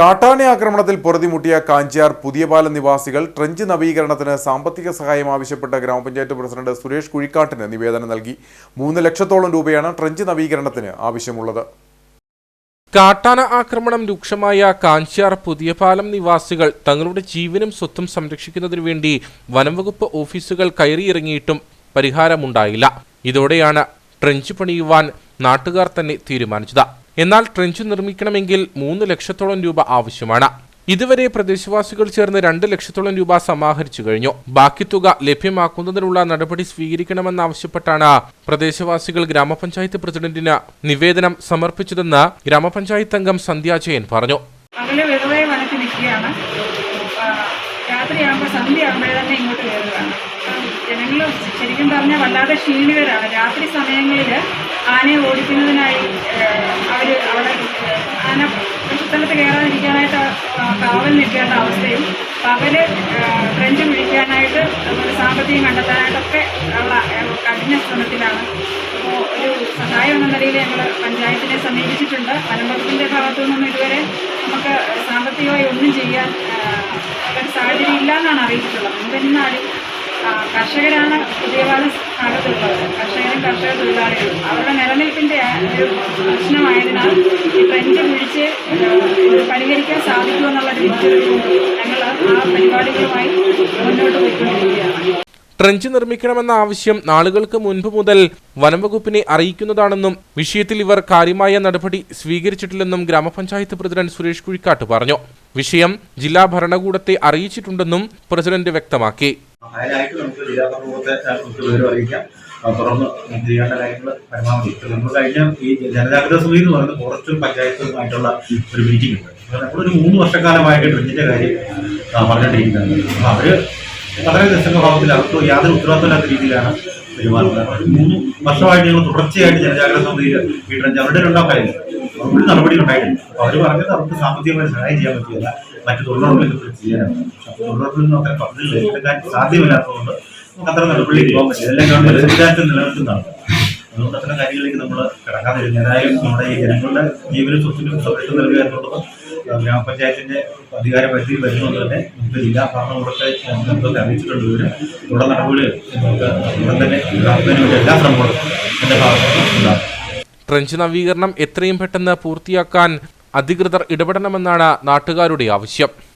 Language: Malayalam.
കാട്ടാന ആക്രമണത്തിൽ പൊറുതിമുട്ടിയ കാഞ്ചിയാർ പുതിയപാലം നിവാസികൾ ട്രഞ്ച് നവീകരണത്തിന് സാമ്പത്തിക സഹായം ആവശ്യപ്പെട്ട ഗ്രാമപഞ്ചായത്ത് പ്രസിഡന്റ് സുരേഷ് കുഴിക്കാട്ടിന് നിവേദനം നൽകി. മൂന്ന് ലക്ഷത്തോളം രൂപയാണ് ട്രഞ്ച് നവീകരണത്തിന് ആവശ്യമുള്ളത്. കാട്ടാന ആക്രമണം രൂക്ഷമായ കാഞ്ചിയാർ പുതിയപാലം നിവാസികൾ തങ്ങളുടെ ജീവനും സ്വത്തും സംരക്ഷിക്കുന്നതിനു വേണ്ടി വനംവകുപ്പ് ഓഫീസുകൾ കയറിയിറങ്ങിയിട്ടും പരിഹാരമുണ്ടായില്ല. ഇതോടെയാണ് ട്രഞ്ച് പണിയുവാൻ നാട്ടുകാർ തന്നെ തീരുമാനിച്ചത്. എന്നാൽ ട്രെഞ്ച് നിർമ്മിക്കണമെങ്കിൽ മൂന്ന് ലക്ഷത്തോളം രൂപ ആവശ്യമാണ്. ഇതുവരെ പ്രദേശവാസികൾ ചേർന്ന് രണ്ട് ലക്ഷത്തോളം രൂപ സമാഹരിച്ചു കഴിഞ്ഞു. ബാക്കി തുക ലഭ്യമാക്കുന്നതിനുള്ള നടപടി സ്വീകരിക്കണമെന്നാവശ്യപ്പെട്ടാണ് പ്രദേശവാസികൾ ഗ്രാമപഞ്ചായത്ത് പ്രസിഡന്റിന് നിവേദനം സമർപ്പിച്ചതെന്ന് ഗ്രാമപഞ്ചായത്ത് അംഗം സന്ധ്യാജയൻ പറഞ്ഞു. തന്നെ ഇങ്ങോട്ട് ജനങ്ങൾ ശരിക്കും പറഞ്ഞാൽ വല്ലാതെ ക്ഷീണിതരാണ്. രാത്രി സമയങ്ങളിൽ ആനയെ ഓടിക്കുന്നതിനായി കാവൽ നിൽക്കേണ്ട അവസ്ഥയും പകൽ ഫ്രഞ്ച് പിടിക്കാനായിട്ട് അതുപോലെ സാമ്പത്തികം കണ്ടെത്താനായിട്ടൊക്കെ ഉള്ള കഠിന ശ്രമത്തിലാണ്. അപ്പോൾ ഒരു സഹായം എന്ന നിലയിൽ ഞങ്ങൾ പഞ്ചായത്തിനെ സമീപിച്ചിട്ടുണ്ട്. വനംവകുപ്പിന്റെ ഭാഗത്തു നിന്നും ഇതുവരെ നമുക്ക് സാമ്പത്തികമായി ഒന്നും ചെയ്യാൻ സാഹചര്യം ഇല്ല എന്നാണ് അറിയിച്ചിട്ടുള്ളത്. നമുക്ക് കർഷകരാണ് പുതിയപാല ഭാഗത്തുള്ളത് കർഷകരും കർഷക തൊഴിലാളികളും. അവരുടെ നിലനിൽപ്പിന്റെ ഒരു പ്രശ്നമായതിനാൽ ഈ ട്രെൻഡ് വിളിച്ച് പരിഹരിക്കാൻ സാധിക്കുമെന്നുള്ള തിരിച്ചറിവുകൊണ്ട് ഞങ്ങൾ ആ പരിപാടികളുമായി മുന്നോട്ട് പോയിക്കൊണ്ടിരിക്കുകയാണ്. ട്രഞ്ച് നിർമ്മിക്കണമെന്ന ആവശ്യം നാളുകൾക്ക് മുൻപ് മുതൽ വനംവകുപ്പിനെ അറിയിക്കുന്നതാണെന്നും വിഷയത്തിൽ ഇവർ കാര്യമായ നടപടി സ്വീകരിച്ചിട്ടില്ലെന്നും ഗ്രാമപഞ്ചായത്ത് പ്രസിഡന്റ് സുരേഷ് കുഴിക്കാട്ട് പറഞ്ഞു. വിഷയം ജില്ലാ ഭരണകൂടത്തെ അറിയിച്ചിട്ടുണ്ടെന്നും പ്രസിഡന്റ് വ്യക്തമാക്കി. അതിനായിട്ട് നമുക്ക് ജില്ലാ സമൂഹത്തെ നമുക്ക് വിവരം അറിയിക്കാം. നമുക്ക് ചെയ്യേണ്ട കാര്യങ്ങൾ പരമാവധി. നമ്മൾ കഴിഞ്ഞ ഈ ജനജാഗ്രത സമിതി എന്ന് പറയുന്നത് ഫോറസ്റ്റും പഞ്ചായത്തുമായിട്ടുള്ള ഒരു മീറ്റിംഗ് ഉണ്ട്. അപ്പോൾ നമ്മളൊരു മൂന്ന് വർഷക്കാലമായിട്ട് ഡ്രിഞ്ചിന്റെ കാര്യം പറഞ്ഞുകൊണ്ടിരിക്കുന്നത് അപ്പൊ അവർ വളരെ നിസ്സംഗഭാവത്തിൽ അവർക്ക് യാതൊരു ഉത്തരവാദിത്തമില്ലാത്ത രീതിയിലാണ് പെരുമാറുന്നത്. ഒരു മൂന്ന് വർഷമായിട്ട് ഞങ്ങൾ തുടർച്ചയായിട്ട് ജനജാഗ്രത സമിതിയിൽ ഈ ഡ്രഞ്ച് അവരുടെ രണ്ടാം കാര്യം. ഒരു നടപടി ഉണ്ടായിട്ടില്ല. അവർ അവർ പറഞ്ഞത് അവർക്ക് സാമ്പത്തികമായി സഹായം ചെയ്യാൻ പറ്റില്ല മറ്റു തൊഴിലുറപ്പിൽ ചെയ്യാനാണ്. പക്ഷെ തൊഴിലുറപ്പിൽ അത്ര ഏറ്റെടുക്കാൻ സാധ്യമല്ലാത്തതുകൊണ്ട് നമുക്ക് അത്ര നടപടിയിലേക്ക് പോകാൻ പറ്റില്ല. എല്ലാം ഗവൺമെന്റ് നിലനിൽക്കുന്നതാണ് അതുകൊണ്ട് അത്തരം കാര്യങ്ങളിലേക്ക് നമ്മൾ കിടക്കാതിരുന്നു ഏതായാലും നമ്മുടെ ഈ ജനങ്ങളുടെ ജീവനും സ്വത്തിനും സംരക്ഷണം നൽകുക എന്നുള്ളത് ഗ്രാമപഞ്ചായത്തിന്റെ അധികാര പരിധിയിൽ വരുന്നത് തന്നെ നമുക്ക് ജില്ലാ ഭരണകൂടത്തെ നമുക്ക് അറിയിച്ചിട്ടുണ്ട് ഇവർ. തുടർ നടപടി നമുക്ക് ഉടൻ തന്നെ ഉണ്ടാക്കുന്നതിന് എല്ലാ ശ്രമങ്ങളും എന്റെ ഭാഗത്ത് ഉണ്ടാകും. ട്രെഞ്ച് നവീകരണം എത്രയും പെട്ടെന്ന് പൂർത്തിയാക്കാൻ അധികൃതർ ഇടപെടണമെന്നാണ് നാട്ടുകാരുടെ ആവശ്യം